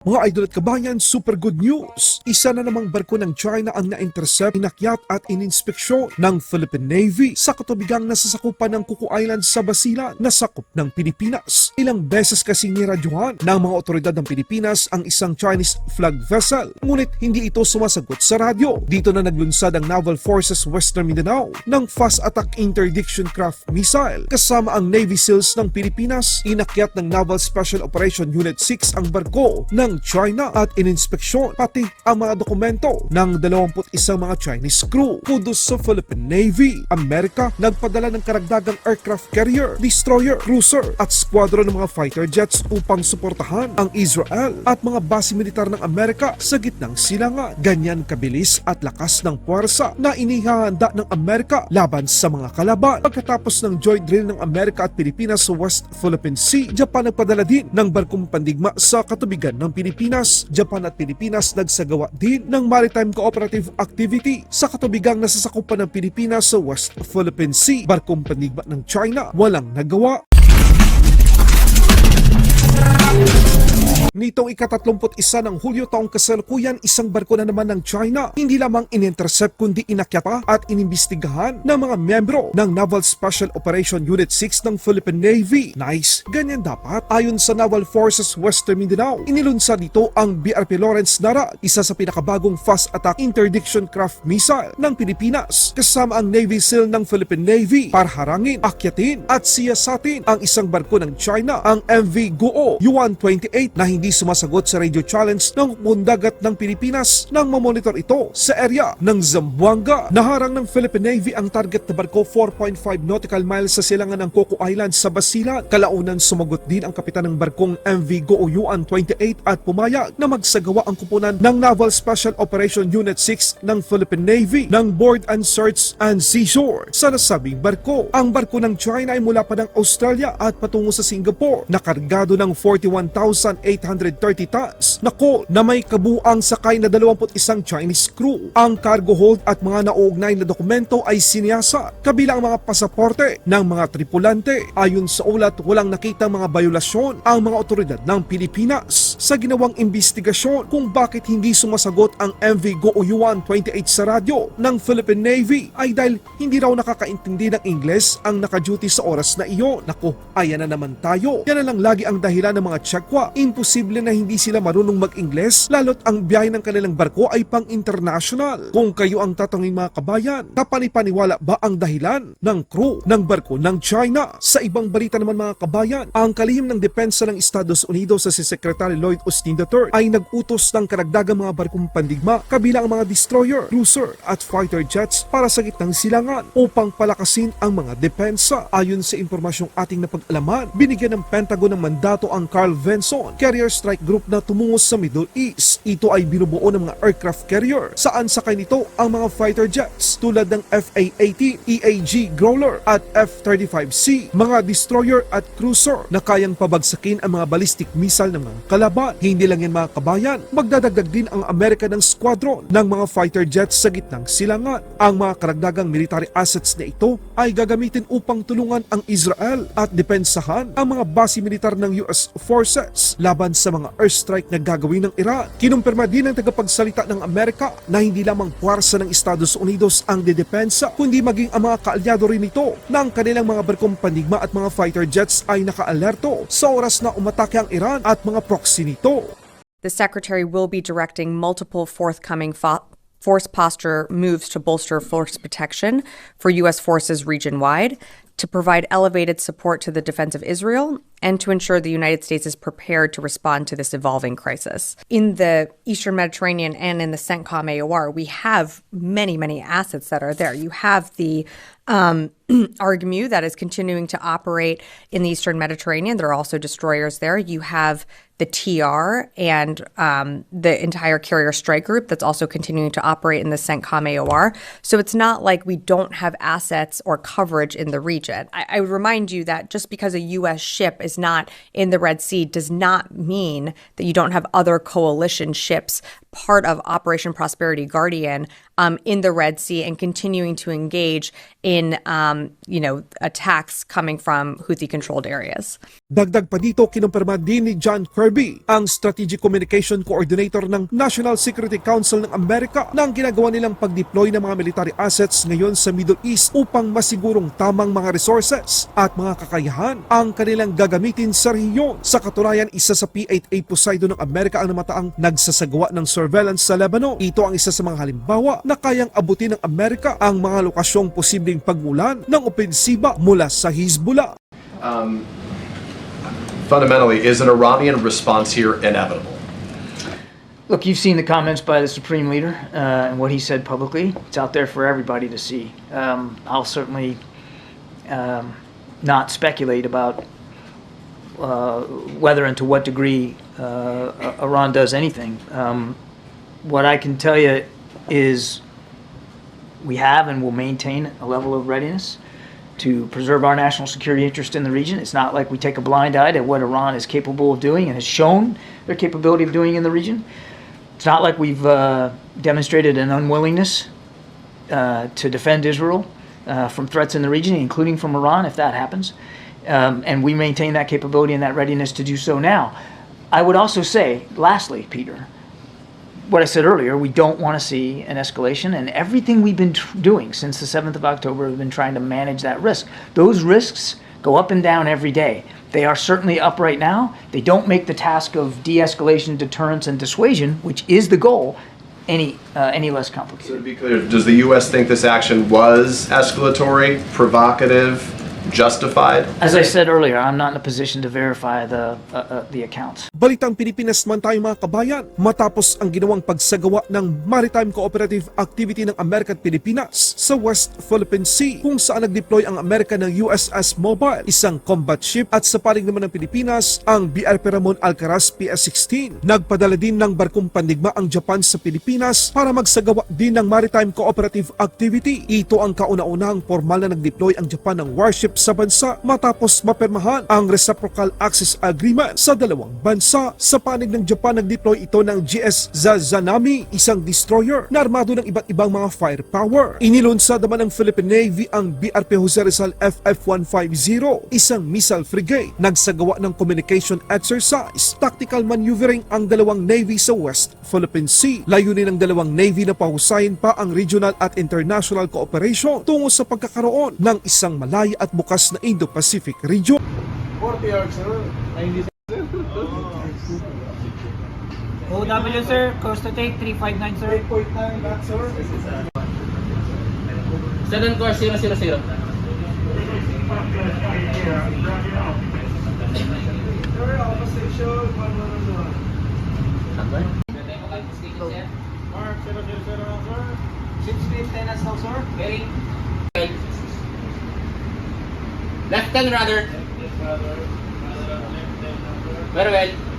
Mga idol at kabayan, super good news! Isa na namang barko ng China ang na-intercept, inakyat at ininspeksyon ng Philippine Navy sa katubigang nasasakupan ng Kuku Island sa Basilan na sakop ng Pilipinas. Ilang beses kasi niradyohan ng mga otoridad ng Pilipinas ang isang Chinese flag vessel, ngunit hindi ito sumasagot sa radyo. Dito na naglunsad ang Naval Forces Western Mindanao ng Fast Attack Interdiction Craft Missile kasama ang Navy SEALs ng Pilipinas. Inakyat ng Naval Special Operation Unit 6 ang barko ng China at ininspeksyon pati ang mga dokumento ng 21 mga Chinese crew. Kudos sa Philippine Navy. Amerika nagpadala ng karagdagang aircraft carrier, destroyer, cruiser at squadron ng mga fighter jets upang suportahan ang Israel at mga base militar ng Amerika sa gitnang silangan. Ganyan kabilis at lakas ng puwersa na inihahanda ng Amerika laban sa mga kalaban. Pagkatapos ng joint drill ng Amerika at Pilipinas sa West Philippine Sea, Japan nagpadala din ng barkong pandigma sa katubigan ng Pilipinas. Japan at Pilipinas nagsagawa din ng maritime cooperative activity sa katubigang nasasakupan ng Pilipinas sa West Philippine Sea. Barkong pandigma ng China walang nagawa. Nitong ikatatlumput isa ng Hulyo taong kasalukuyan, isang barko na naman ng China hindi lamang in-intercept kundi inakyat pa at inimbestigahan ng mga membro ng Naval Special Operation Unit 6 ng Philippine Navy. Nice! Ganyan dapat. Ayon sa Naval Forces Western Mindanao, inilunsad dito ang BRP Lawrence Nara, isa sa pinakabagong fast attack interdiction craft missile ng Pilipinas kasama ang Navy SEAL ng Philippine Navy para harangin, akyatin at siyasatin ang isang barko ng China, ang MV Guo Yuan-28 na hindi hindi sumasagot sa radio challenge ng hukbong dagat ng Pilipinas nang mamonitor ito sa area ng Zamboanga. Naharang ng Philippine Navy ang target na barko 4.5 nautical miles sa silangan ng Coco Island sa Basila. Kalaunan sumagot din ang kapitan ng barkong MV Gooyuan 28 at pumayag na magsagawa ang kupunan ng Naval Special Operation Unit 6 ng Philippine Navy ng Board and Search and Seashore sa nasabing barko. Ang barko ng China ay mula pa ng Australia at patungo sa Singapore. Nakargado ng 41,800 830 tons. Nako na may kabuang sakay na 21 Chinese crew. Ang cargo hold at mga nauugnay na dokumento ay sinyasa kabilang mga pasaporte ng mga tripulante. Ayon sa ulat, walang nakita mga bayolasyon ang mga otoridad ng Pilipinas sa ginawang investigasyon kung bakit hindi sumasagot ang MV Go Yuan 28 sa radyo ng Philippine Navy ay dahil hindi raw nakakaintindi ng Ingles ang nakaduty sa oras na iyon. Nako, ayan na naman tayo. Yan na lang lagi ang dahilan ng mga Tsekwa. Imposible na hindi sila marunong mag-Ingles lalo't ang biyahe ng kanilang barko ay pang-international. Kung kayo ang tatanging mga kabayan, kapanipaniwala ba ang dahilan ng crew ng barko ng China? Sa ibang balita naman mga kabayan, ang kalihim ng depensa ng Estados Unidos sa si Secretary Lloyd Austin III ay nag-utos ng karagdagang mga barkong pandigma kabilang ang mga destroyer, cruiser at fighter jets para sa gitnang silangan upang palakasin ang mga depensa. Ayon sa impormasyong ating napag-alaman, binigyan ng Pentagon ng mandato ang Carl Vinson Carrier Strike Group na tumungo sa Middle East. Ito ay binubuo ng mga aircraft carrier saan sakay nito ang mga fighter jets tulad ng FA-18, EAG Growler at F-35C, mga destroyer at cruiser na kayang pabagsakin ang mga ballistic missile ng mga kalaban. Hindi lang yan mga kabayan, magdadagdag din ang Amerika ng squadron ng mga fighter jets sa gitnang silangan. Ang mga karagdagang military assets na ito ay gagamitin upang tulungan ang Israel at depensahan ang mga base militar ng US forces laban mga airstrike na gagawin ng Iran. Kinumpirma din ng tagapagsalita ng Amerika na hindi lamang puwersa ng Estados Unidos ang dedepensa, kundi maging ang mga kaalyado rin ito na ang kanilang mga barkong pandigma at mga fighter jets ay nakaalerto sa oras na umatake ang Iran at mga proxy nito. The Secretary will be directing multiple forthcoming fo- force posture moves to bolster force protection for U.S. forces region wide, to provide elevated support to the defense of Israel, and to ensure the United States is prepared to respond to this evolving crisis. In the Eastern Mediterranean and in the CENTCOM AOR, we have many, many assets that are there. You have the um, ARGMU that is continuing to operate in the Eastern Mediterranean. There are also destroyers there. You have the TR and um, the entire carrier strike group that's also continuing to operate in the CENTCOM AOR. So it's not like we don't have assets or coverage in the region. I, I would remind you that just because a U.S. ship is not in the Red Sea does not mean that you don't have other coalition ships part of Operation Prosperity Guardian um, in the Red Sea and continuing to engage in, um, you know, attacks coming from Houthi-controlled areas. Dagdag pa dito, kinumpirma din ni John Kirby, ang Strategic Communication Coordinator ng National Security Council ng Amerika na ang ginagawa nilang pag-deploy ng mga military assets ngayon sa Middle East upang masigurong tamang mga resources at mga kakayahan ang kanilang gagamitin sa rehiyon. Sa katunayan, isa sa P-8A Poseidon ng Amerika ang namataang nagsasagawa ng surveillance sa Lebanon. Ito ang isa sa mga halimbawa na kayang abutin ng Amerika ang mga lokasyong posibleng pagmulan ng opensiba mula sa Hezbollah. fundamentally, is an Iranian response here inevitable? Look, you've seen the comments by the Supreme Leader uh, and what he said publicly. It's out there for everybody to see. Um, I'll certainly um, not speculate about uh, whether and to what degree uh, Iran does anything. Um, what I can tell you is we have and will maintain a level of readiness to preserve our national security interest in the region. It's not like we take a blind eye to what Iran is capable of doing and has shown their capability of doing in the region. It's not like we've uh, demonstrated an unwillingness uh, to defend Israel uh, from threats in the region, including from Iran, if that happens. Um, and we maintain that capability and that readiness to do so now. I would also say, lastly, Peter, what I said earlier, we don't want to see an escalation, and everything we've been tr- doing since the 7th of October we've been trying to manage that risk. Those risks go up and down every day. They are certainly up right now. They don't make the task of de escalation, deterrence, and dissuasion, which is the goal, any, uh, any less complicated. So to be clear, does the U.S. think this action was escalatory, provocative, justified? As I said earlier, I'm not in a position to verify the, uh, uh, the accounts. Balitang Pilipinas man tayo mga kabayan, matapos ang ginawang pagsagawa ng Maritime Cooperative Activity ng Amerika at Pilipinas sa West Philippine Sea kung saan nag-deploy ang Amerika ng USS Mobile, isang combat ship at sa palig naman ng Pilipinas ang BRP Ramon Alcaraz PS-16. Nagpadala din ng barkong pandigma ang Japan sa Pilipinas para magsagawa din ng Maritime Cooperative Activity. Ito ang kauna-unahang formal na nag-deploy ang Japan ng warship sa bansa matapos mapirmahan ang Reciprocal Access Agreement sa dalawang bansa. Sa panig ng Japan, nag-deploy ito ng GS Zazanami, isang destroyer na armado ng iba't ibang mga firepower. Inilunsad naman ng Philippine Navy ang BRP Jose Rizal FF-150, isang missile frigate. Nagsagawa ng communication exercise, tactical maneuvering ang dalawang Navy sa West Philippine Sea. Layunin ng dalawang Navy na pahusayin pa ang regional at international cooperation tungo sa pagkakaroon ng isang malaya at bukas na Indo-Pacific region. OW sir, coast to take 359 sir. 3.9 Seven course 000. Mark 000 sir. 6 feet 10 as now sir. Very right. Left turn rudder. Very well.